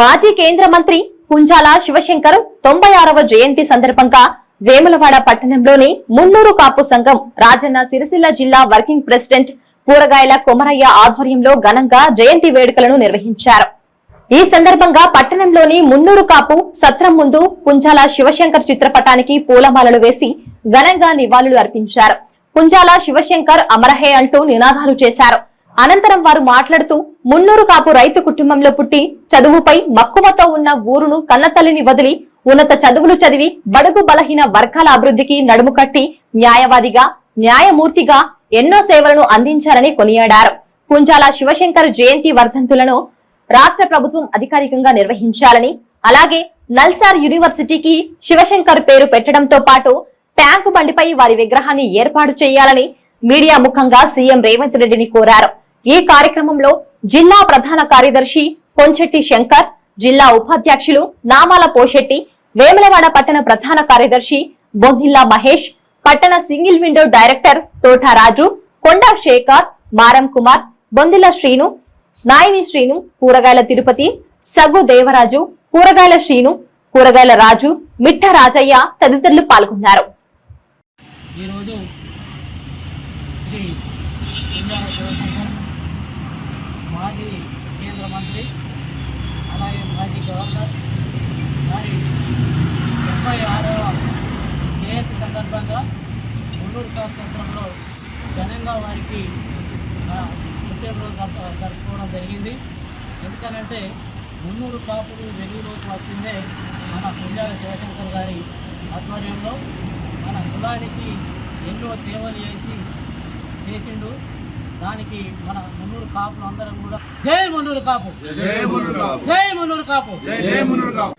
మాజీ కేంద్ర మంత్రి పుంజాల శివశంకర్ తొంభై ఆరవ జయంతి సందర్భంగా వేములవాడ పట్టణంలోని మున్నూరు కాపు సంఘం రాజన్న సిరిసిల్ల జిల్లా వర్కింగ్ ప్రెసిడెంట్ కూరగాయల కొమరయ్య ఆధ్వర్యంలో ఘనంగా జయంతి వేడుకలను నిర్వహించారు. ఈ సందర్భంగా పట్టణంలోని మున్నూరు కాపు సత్రం ముందు పుంజాల శివశంకర్ చిత్రపటానికి పూలమాలలు వేసి ఘనంగా నివాళులు అర్పించారు. పుంజాల శివశంకర్ అమరహే అంటూ నినాదాలు చేశారు. అనంతరం వారు మాట్లాడుతూ మున్నూరు కాపు రైతు కుటుంబంలో పుట్టి చదువుపై మక్కువతో ఉన్న ఊరును కన్నతల్లిని వదిలి ఉన్నత చదువులు చదివి బడుగు బలహీన వర్గాల అభివృద్ధికి నడుము కట్టి న్యాయవాదిగా న్యాయమూర్తిగా ఎన్నో సేవలను అందించారని కొనియాడారు. పుంజాల శివశంకర్ జయంతి వర్ధంతులను రాష్ట్ర ప్రభుత్వం అధికారికంగా నిర్వహించాలని అలాగే నల్సార్ యూనివర్సిటీకి శివశంకర్ పేరు పెట్టడంతో పాటు ట్యాంకు బండిపై వారి విగ్రహాన్ని ఏర్పాటు చేయాలని మీడియా ముఖంగా సీఎం రేవంత్ రెడ్డిని కోరారు. ఈ కార్యక్రమంలో జిల్లా ప్రధాన కార్యదర్శి కొంచెట్టి శంకర్ జిల్లా ఉపాధ్యక్షులు నామాల పోషెట్టి వేములవాడ పట్టణ ప్రధాన కార్యదర్శి బొందిల్లా మహేష్ పట్టణ single window director Thotaraju Konda Shekhar Maram Kumar Bondilla Srinu Nayani Srinu కూరగాయల తిరుపతి సగు దేవరాజు కూరగాయల శ్రీను కూరగాయల రాజు మిట్ట రాజయ్య తదితరులు పాల్గొన్నారు. ఈరోజు శ్రీ మాజీ కేంద్ర మంత్రి అలాగే మాజీ గవర్నర్ వారి డెబ్బై ఆరవ జయంతి సందర్భంగా మున్నూరు కాస్తంత్రంలో ఘనంగా వారికి ఆ, పుట్టినరోజు జరుపుకోవడం జరిగింది. ఎందుకనంటే మున్నూరు కాపులు వెలుగులోకి వచ్చిందే మన పింజార శివశంకర్ గారి ఆధ్వర్యంలో. మన కులానికి ఎన్నో సేవలు చేసి చేసిండు. దానికి మన మున్నూరు కాపులు అందరం కూడా జై మున్నూరు కాపు. జై మున్నూరు కాపు. జై మునుగాపు